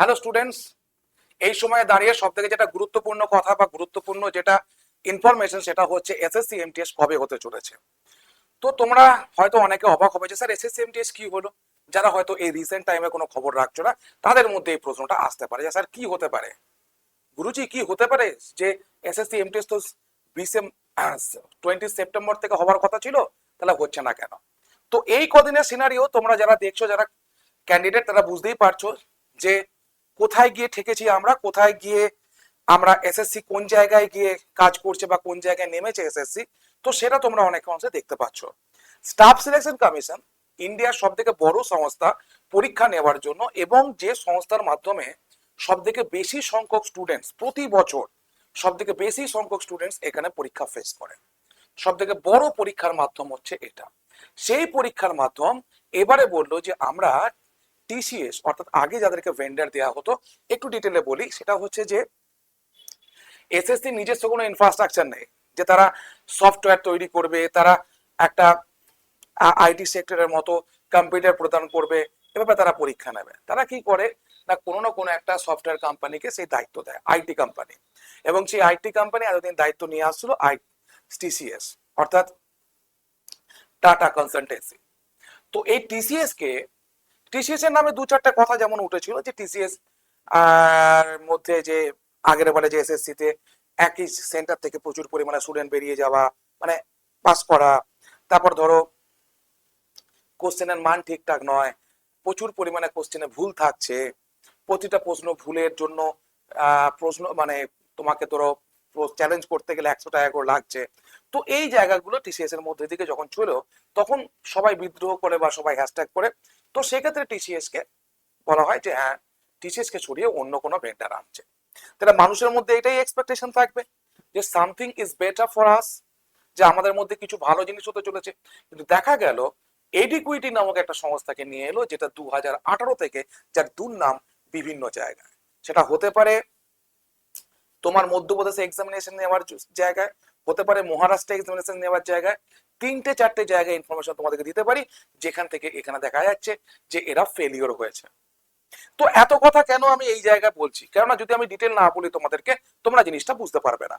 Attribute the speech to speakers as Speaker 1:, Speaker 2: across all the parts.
Speaker 1: Hello students এই সময়ে দাঁড়িয়ে সব থেকে যেটা গুরুত্বপূর্ণ কথা বা গুরুত্বপূর্ণ যেটা ইনফরমেশন সেটা হচ্ছে এসএসসি এমটিএস কবে হতে চলেছে। তো তোমরা হয়তো অনেকে অবাক হবে যে, স্যার এসএসসি এমটিএস কি হলো? যারা হয়তো এই রিসেন্ট টাইমে কোনো খবর রাখছো না, তাদের মধ্যে এই প্রশ্নটা আসতে পারে যে, স্যার, কি হতে পারে? গুরুজি, কি হতে পারে যে এসএসসি এমটিএস তো বিশে টোয়েন্টি সেপ্টেম্বর থেকে হওয়ার কথা ছিল, তাহলে হচ্ছে না কেন? তো এই কদিনের সিনারিও তোমরা যারা দেখছ, যারা ক্যান্ডিডেট তারা বুঝতেই পারছ যে কোথায় গিয়ে ঠেকেছি আমরা? কোথায় গিয়ে আমরা এসএসসি কোন জায়গায় গিয়ে কাজ করছে বা কোন জায়গায় নেমেছে এসএসসি তো সেটা তোমরা অনেক অংশে দেখতে পাচ্ছ। স্টাফ সিলেকশন কমিশন ইন্ডিয়ার সব থেকে বড় সংস্থা, পরীক্ষা নেওয়ার জন্য এবং যে সংস্থার মাধ্যমে সব থেকে বেশি সংখ্যক স্টুডেন্টস প্রতি বছর সব থেকে বেশি সংখ্যক স্টুডেন্টস এখানে পরীক্ষা ফেস করে সব থেকে বড় পরীক্ষার মাধ্যম হচ্ছে এটা। সেই পরীক্ষার মাধ্যম এবারে বলল যে আমরা টিসিএস অর্থাৎ আগে যাদেরকে ভেন্ডার দেওয়া হতো, একটু ডিটেলে বলি, সেটা হচ্ছে যে এসএসসি নিজস্ব কোনো ইনফ্রাস্ট্রাকচার নেই, যে তারা সফটওয়্যার তৈরি করবে, তারা একটা আইটি সেক্টরের মতো কম্পিউটার প্রদান করবে, এভাবে তারা পরীক্ষা নেবে। তারা কি করে? না, কোনো না কোনো একটা সফটওয়্যার কোম্পানিকে সেই দায়িত্ব দেয় আইটি কোম্পানি এবং সেই আইটি কোম্পানি এতদিন দায়িত্ব নিয়ে আসছিল আই টিসিএস অর্থাৎ টাটা কনসালটেন্সি তো এই টিসিএস কে টিসিএস এর নামে দু চারটা কথা যেমন উঠেছিল যে টিসিএস আর মধ্যে যে আগের বারে যে এসএসসি তে একই সেন্টার থেকে প্রচুর পরিমাণে স্টুডেন্ট বেরিয়ে যাওয়া মানে পাস করা। তারপর ধরো কোশ্চেনের মান ঠিকঠাক নয়, প্রচুর পরিমাণে কোশ্চেনে ভুল থাকছে। প্রতিটা প্রশ্ন ভুলের জন্য প্রশ্ন মানে তোমাকে ধরো চ্যালেঞ্জ করতে গেলে একশো টাকা করে লাগছে। তো এই জায়গাগুলো টিসিএস এর মধ্যে দিকে যখন ছিল, তখন সবাই বিদ্রোহ করে বা সবাই হ্যাশট্যাগ করে। তো সেক্ষেত্রে টিসিএস কে বলা হয় যে হ্যাঁ টিসিএস কে সরিয়ে অন্য কোনো ভেন্ডার আনছে। তাহলে মানুষের মধ্যে এটাই এক্সপেকটেশন থাকবে যে something is better for us যে আমাদের মধ্যে কিছু ভালো জিনিস হতে চলেছে। কিন্তু দেখা গেল এডিকুইটি নামক একটা সংস্থাকে নিয়ে এলো, যেটা দু হাজার আঠারো থেকে যার দুর্নাম বিভিন্ন জায়গায়। সেটা হতে পারে তোমার মধ্যপ্রদেশে এক্সামিনেশন নেওয়ার জায়গায়, হতে পারে মহারাষ্ট্রে এক্সামিনেশন নেওয়ার জায়গায় তিনটে চারটে জায়গায় ইনফরমেশন তোমাদেরকে দিতে পারি, যেখান থেকে এখানে দেখা যাচ্ছে যে এরা ফেলিওর হয়েছে। তো এত কথা কেন আমি এই জায়গায় বলছি? কেননা যদি আমি ডিটেল না বলি তোমাদেরকে, তোমরা জিনিসটা বুঝতে পারবে না।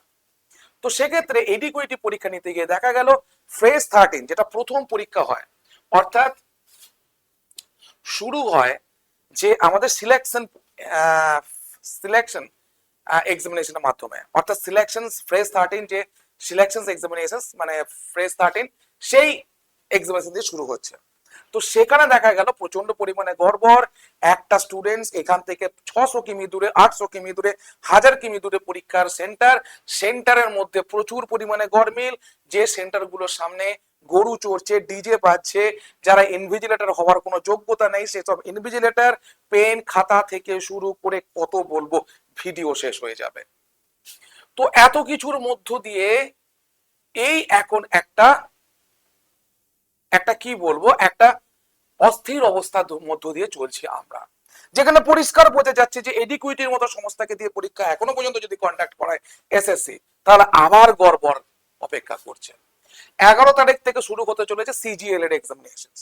Speaker 1: তো সেক্ষেত্রে এডিকুইটি পরীক্ষা নিতে গিয়ে দেখা গেল ফ্রেস থার্টিন যেটা প্রথম পরীক্ষা হয়, অর্থাৎ শুরু হয় যে আমাদের সিলেকশন সিলেকশন এক্সামিনেশনের মাধ্যমে। অর্থাৎ সিলেকশন ফ্রেস থার্টিন যে সিলেকশন এক্সামিনেশন মানে ফ্রেশ থার্টিন সেই এক্সামিনেশন দিয়ে শুরু হচ্ছে। তো সেখানে দেখা গেল প্রচণ্ড পরিমাণে গড়বড়, একটা স্টুডেন্টস এখান থেকে ছশো কিমি দূরে, আটশো কিমি দূরে, হাজার কিমি দূরে পরীক্ষার সেন্টার সেন্টারের মধ্যে প্রচুর পরিমাণে গরমিল যে সেন্টারগুলোর সামনে গরু চড়ছে ডিজে পাচ্ছে, যারা ইনভিজিলেটর হওয়ার কোনো যোগ্যতা নেই, সেসব ইনভিজিলেটর পেন খাতা থেকে শুরু করে কত বলব ভিডিও শেষ হয়ে যাবে। তো এত কিছুর মধ্য দিয়ে এই এখন একটা একটা কি বলব, একটা অস্থির অবস্থার মধ্য দিয়ে চলছি আমরা। যেখানে পরিষ্কার বোঝা যাচ্ছে যে এডিকুইটির মতো সংস্থাকে দিয়ে পরীক্ষা এখনও পর্যন্ত যদি কন্ট্যাক্ট করায় এসএসসি, তাহলে আবার গড়বড় অপেক্ষা করছে। এগারো তারিখ থেকে শুরু হতে চলেছে সিজিএল এর এক্সামিনেশন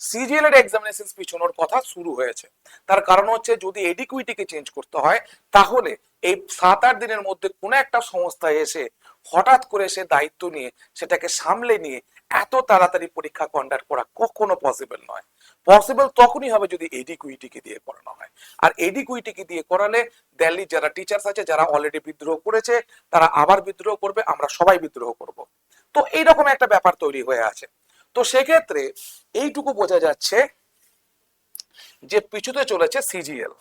Speaker 1: সিজিএল এর এক্সামিনেশন পিছনোর কথা শুরু হয়েছে। তার কারণ হচ্ছে যদি এডিকুইটিকে চেঞ্জ করতে হয়, তাহলে এই সাত আট দিনের মধ্যে কোনো একটা সংস্থা এসে হঠাৎ করে সে দায়িত্ব নিয়ে, সেটাকে সামলে নিয়ে এত তাড়াতাড়ি পরীক্ষা কন্ডাক্ট করা কখনো পসিবল নয়। পসিবল তখনই হবে যদি এডিকুইটিকে দিয়ে করানো হয়। আর এডিকুইটিকে দিয়ে করালে দিল্লির যারা টিচার্স আছে, যারা অলরেডি বিদ্রোহ করেছে, তারা আবার বিদ্রোহ করবে, আমরা সবাই বিদ্রোহ করব। তো এইরকম একটা ব্যাপার তৈরি হয়ে আছে। তো সেক্ষেত্রে এইটুকু বোঝা যাচ্ছে যে পিছুতে চলেছে সিজিএল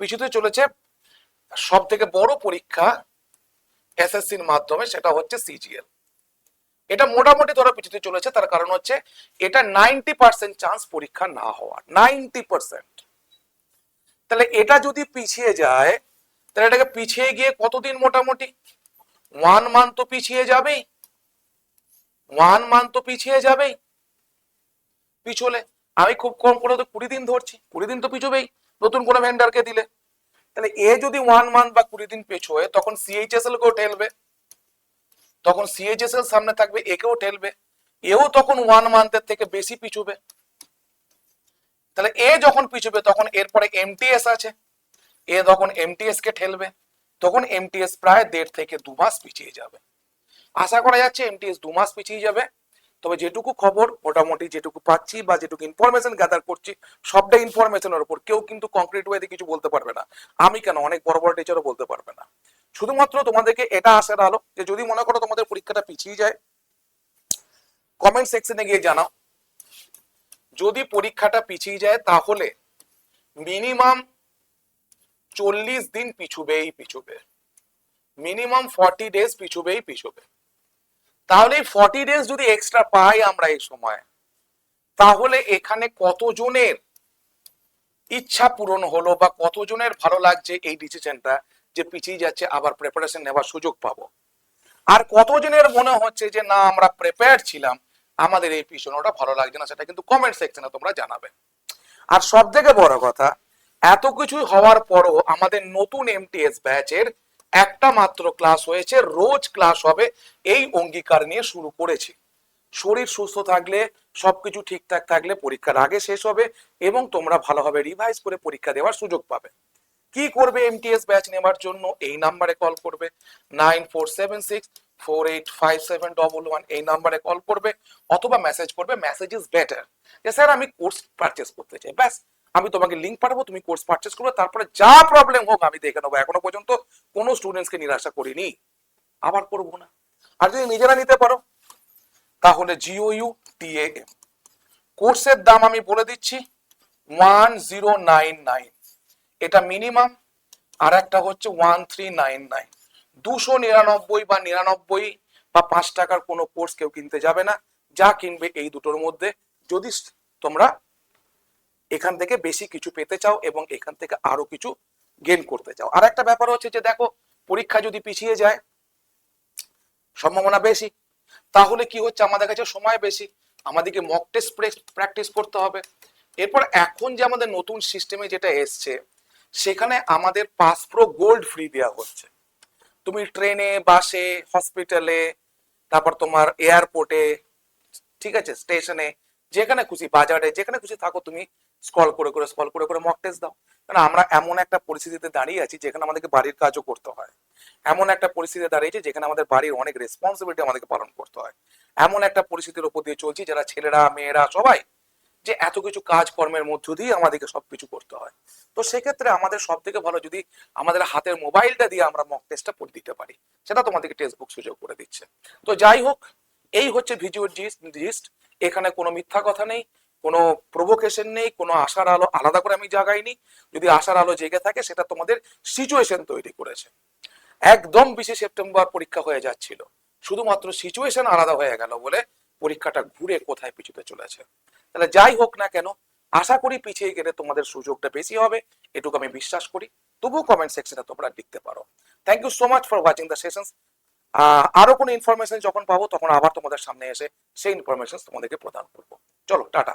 Speaker 1: পিছুতে চলেছে সব থেকে বড় পরীক্ষা এসএসসির মাধ্যমে, সেটা হচ্ছে সিজিএল এটা মোটামুটি ধরো পিছুতে চলেছে, তার কারণ হচ্ছে এটা নাইনটি পার্সেন্ট চান্স পরীক্ষা না হওয়ার নাইনটি পার্সেন্ট তাহলে এটা যদি পিছিয়ে যায়, তাহলে এটাকে পিছিয়ে গিয়ে কতদিন মোটামুটি? ওয়ান মান্থ তো পিছিয়ে যাবেই। ওয়ান মান্থ তো পিছিয়ে যাবেই। পিছলে, আমি খুব কম করে তো কুড়ি দিন ধরছি, কুড়ি দিন তো পিছবেই, নতুন কোনো ভেন্ডারকে দিলে। তাহলে এ যদি ওয়ান মান্থ বা কুড়ি দিন পেছোয়, তখন সিএইচএসএল কেও ঠেলবে। তখন সিএইচএসএল সামনে থাকবে একেও ঠেলবে। এও তখন ওয়ান মান্থের থেকে বেশি পিছুবে। তাহলে এ যখন পিছবে, তখন এরপরে এমটিএস আছে। এ যখন এমটিএস কে ঠেলবে। তখন এমটিএস প্রায় দেড় থেকে দু মাস পিছিয়ে যাবে। আশা করা যাচ্ছে এমটিএস দু মাস পিছিয়ে যাবে। তবে যেটুকু খবর, মোটামুটি যেটুকু পাচ্ছি বা যেটুকু ইনফরমেশন গ্যাদার করছি সবটা ইনফরমেশনের উপর। কেউ কিন্তু কংক্রিট ওয়েতে কিছু বলতে পারবে না। আমি কেন? অনেক বড় বড় টিচারও বলতে পারবে না। শুধুমাত্র তোমাদেরকে এটা আসার আলো যে যদি মনে করো তোমাদের পরীক্ষাটা পিছিয়ে যায় কমেন্ট সেকশনে গিয়ে জানাও। যদি পরীক্ষাটা পিছিয়ে যায়, তাহলে মিনিমাম চল্লিশ দিন পিছুবেই পিছুবে। মিনিমাম ফর্টি ডেজ পিছুবেই পিছুবে। তাহলে ফর্টি ডেজ যদি এক্সট্রা পাই আমরা এই সময়, তাহলে এখানে কতজনের ইচ্ছা পূরণ হলো বা কতজনের ভালো লাগছে এই ডিসিশনটা যে পিছিয়ে যাচ্ছে, আবার প্রিপারেশন নেওয়ার সুযোগ পাবো? আর কতজনের মনে হচ্ছে যে না, আমরা প্রিপেয়ার ছিলাম, আমাদের এই পিছনোটা ভালো লাগছে না, সেটা কিন্তু কমেন্ট সেকশনে তোমরা জানাবে। আর সব থেকে বড় কথা, এত কিছু হওয়ার পরও আমাদের নতুন এমটিএস ব্যাচের একটা মাত্র ক্লাস হয়েছে, রোজ ক্লাস হবে, এই অঙ্গীকার নিয়ে শুরু করেছি। শরীর সুস্থ থাকলে, সবকিছু ঠিকঠাক থাকলে পরীক্ষার আগে শেষ হবে এবং তোমরা ভালোভাবে রিভাইজ করে পরীক্ষা দেওয়ার সুযোগ পাবে। কি করবে এমটিএস ব্যাচ নেওয়ার জন্য? এই নাম্বারে কল করবে। Nine four seven six four eight five seven double one এই নাম্বারে কল করবে অথবা মেসেজ করবে মেসেজ ইজ বেটার যে স্যার আমি কোর্স পারচেস করতে চাই। ব্যাস। আমি তোমাকে লিঙ্ক পাঠাবো, তুমি কোর্স পারচেস করবে, তারপরে যা প্রবলেম হোক আমি দেখে নেব। এখনও পর্যন্ত কোনো স্টুডেন্টসকে নিরাশা করিনি। আবার করব না। আর যদি নিজেরা নিতে পারো, তাহলে জিও ইউ টিএএম কোর্সের দাম আমি বলে দিচ্ছি ওয়ান জিরো নাইন নাইন এটা মিনিমাম আর একটা হচ্ছে ওয়ান থ্রি নাইন নাইন দুশো নিরানব্বই বা নিরানব্বই বা পাঁচ টাকার কোনো কোর্স কেউ কিনতে যাবে না। যা কিনবে এই দুটোর মধ্যে। যদি তোমরা এখান থেকে বেশি কিছু পেতে চাও এবং এখান থেকে আরও কিছু গেন করতে চাও। আর একটা ব্যাপার হচ্ছে যে দেখো, পরীক্ষা যদি পিছিয়ে যায়, সম্ভাবনা বেশি। তাহলে কি হচ্ছে? আমাদের কাছে সময় বেশি। আমাদেরকে মক টেস্ট প্র্যাকটিস করতে হবে। এরপর এখন যে আমাদের নতুন সিস্টেমে যেটা এসছে, সেখানে আমাদের পাস প্রো গোল্ড ফ্রি দেওয়া হচ্ছে। তুমি ট্রেনে বাসে হসপিটালে তারপর তোমার এয়ারপোর্টে ঠিক আছে স্টেশনে যেখানে খুশি বাজারে, যেখানে খুশি থাকো, তুমি স্কল করে করে স্কল করে করে মক টেস্ট দাও। কারণ আমরা এমন একটা পরিস্থিতিতে দাঁড়িয়ে আছি যেখানে আমাদেরকে বাড়ির কাজও করতে হয়। এমন একটা পরিস্থিতিতে দাঁড়িয়েছি যেখানে আমাদের বাড়ির অনেক রেসপন্সিবিলিটি আমাদেরকে পালন করতে হয়। এমন একটা পরিস্থিতির উপর দিয়ে চলছি যারা ছেলেরা, মেয়েরা, সবাই, যে এত কিছু কাজ কর্মের মধ্য দিয়ে আমাদেরকে সবকিছু করতে হয়। তো সেক্ষেত্রে আমাদের সব থেকে ভালো যদি আমাদের হাতের মোবাইলটা দিয়ে আমরা মক টেস্টটা পড়ে দিতে পারি, সেটা তোমাদেরকে টেক্সট বুক সুযোগ করে দিচ্ছে। তো যাই হোক, এই হচ্ছে ভিডিওর জিস্ট এখানে কোনো মিথ্যা কথা নেই, কোনো প্রভোকেশন নেই, কোনো আশার আলো আলাদা করে আমি জাগাইনি। যদি আশার আলো জেগে থাকে, সেটা তোমাদের সিচুয়েশন তৈরি করেছে। একদম বিশে সেপ্টেম্বর পরীক্ষা হয়ে যাচ্ছিল। শুধুমাত্র সিচুয়েশন আলাদা হয়ে গেল বলে পরীক্ষাটা ঘুরে কোথায় পিছুতে চলেছে। তাহলে যাই হোক না কেন, আশা করি পিছিয়ে গেলে তোমাদের সুযোগটা বেশি হবে, এটুকু আমি বিশ্বাস করি। তবুও কমেন্ট সেকশনে তোমরা লিখতে পারো। Thank you so much for watching the sessions আরও কোনো ইনফরমেশন যখন পাবো, তখন আবার তোমাদের সামনে এসে সেই ইনফরমেশন তোমাদেরকে প্রদান করব। চলো, টাটা।